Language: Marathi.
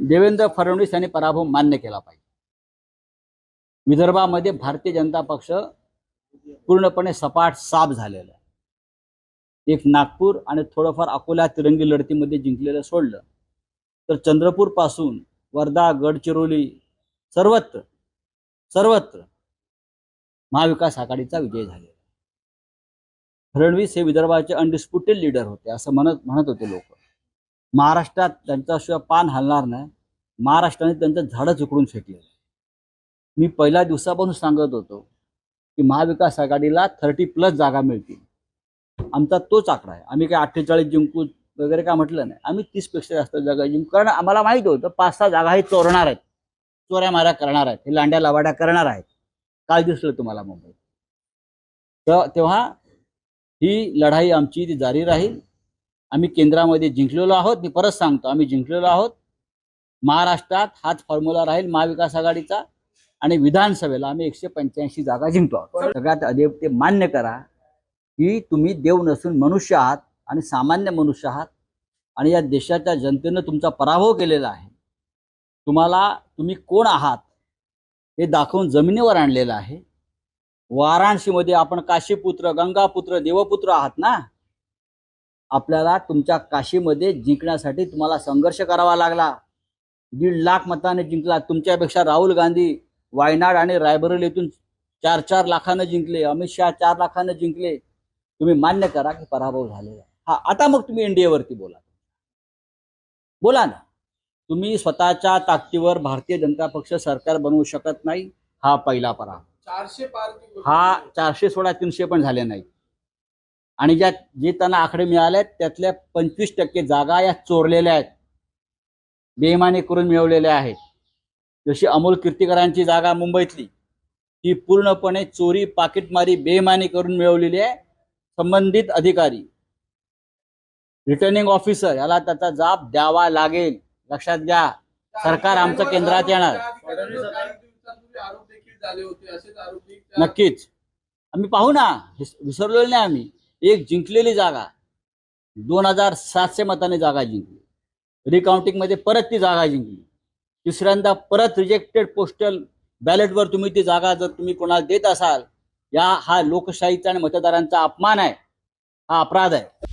देवेंद्र फडणवीस यांनी पराभव मान्य केला पाहिजे. विदर्भामध्ये भारतीय जनता पक्ष पूर्णपणे सपाट साफ झालेला आहे. एक नागपूर आणि थोडंफार अकोला तिरंगी लढतीमध्ये जिंकलेलं सोडलं तर चंद्रपूरपासून वर्धा गडचिरोली सर्वत्र सर्वत्र महाविकास आघाडीचा विजय झालेला फडणवीस हे विदर्भाचे अनडिस्प्युटेड लीडर होते असं म्हणत म्हणत होते लोक. महाराष्ट्रात त्यांच्याशिवाय पान हलणार नाही. महाराष्ट्राने त्यांचं झाडं चुकडून फेकलेलं मी पहिल्या दिवसापासून सांगत होतो की महाविकास आघाडीला थर्टी प्लस जागा मिळतील. आमचा तोच आकडा आहे. आम्ही काय अठ्ठेचाळीस जिंकू वगैरे काय म्हटलं नाही. आम्ही तीसपेक्षा जास्त जागा जिंकू. कारण आम्हाला माहीत होतं पाच सहा जागा हे चोरणार आहेत. चोऱ्या माऱ्या करणार आहेत. हे लांड्या लवाड्या करणार आहेत. काल दिसलं तुम्हाला मुंबईत. तर तेव्हा ही लढाई आमची ती जारी राहील. आम्ही केंद्रामध्ये जिंकलेलो आहोत. मी परत सांगतो आम्ही जिंकलेलो आहोत. महाराष्ट्रात हाच फॉर्म्युला राहील महाविकास आघाडीचा आणि विधानसभेला आम्ही एकशे पंच्याऐंशी जागा जिंकतो आहोत. सगळ्यात आधी ते मान्य करा की तुम्ही देव नसून मनुष्य आहात आणि सामान्य मनुष्य आहात आणि या देशाच्या जनतेनं तुमचा पराभव केलेला आहे. तुम्हाला तुम्ही कोण आहात हे दाखवून जमिनीवर आणलेलं आहे. वाराणसीमध्ये आपण काशीपुत्र गंगापुत्र देवपुत्र आहात ना? आपल्याला तुमच्या काशीमध्ये जिंकण्यासाठी तुम्हाला संघर्ष करावा लागला. दीड लाख मताने जिंकला. तुमच्यापेक्षा राहुल गांधी वायनाड आणि रायबरेलीतून चार चार लाखानं जिंकले. अमित शहा चार लाखानं जिंकले. तुम्ही मान्य करा की पराभव झालेला. हा आता मग तुम्ही एनडीएवरती बोला. बोला ना. तुम्ही स्वतःच्या ताकदीवर भारतीय जनता पक्ष सरकार बनवू शकत नाही. हा पहिला पराभव. चारशे हा. चारशे सोळा तीनशे पण झाले नाही आणि ज्या जे त्यांना आकडे मिळाले आहेत, त्यातल्या पंचवीस टक्के जागा या चोरलेल्या आहेत. बेईमानी करून मिळवलेल्या आहेत. जशी अमोल कीर्तीकरांची जागा मुंबईतली ही पूर्णपणे चोरी पाकिटमारी बेईमानी करून मिळवलेली आहे. संबंधित अधिकारी रिटर्निंग ऑफिसर याला त्याचा जाब द्यावा लागेल. लक्षात घ्या सरकार आमचं केंद्रात येणार. नक्कीच. आम्ही पाहू ना विसरलो विसरलेलो नाही आम्ही. एक जिंकलेली जागा दोन हजार सातशे मताने जागा जिंकली. रिकाउंटिंगमध्ये परत ती जागा जिंकली. तिसऱ्यांदा परत रिजेक्टेड पोस्टल बॅलेटवर तुम्ही ती जागा जर तुम्ही कोणाला देत असाल या हा लोकशाहीचा आणि मतदारांचा अपमान आहे. हा अपराध आहे.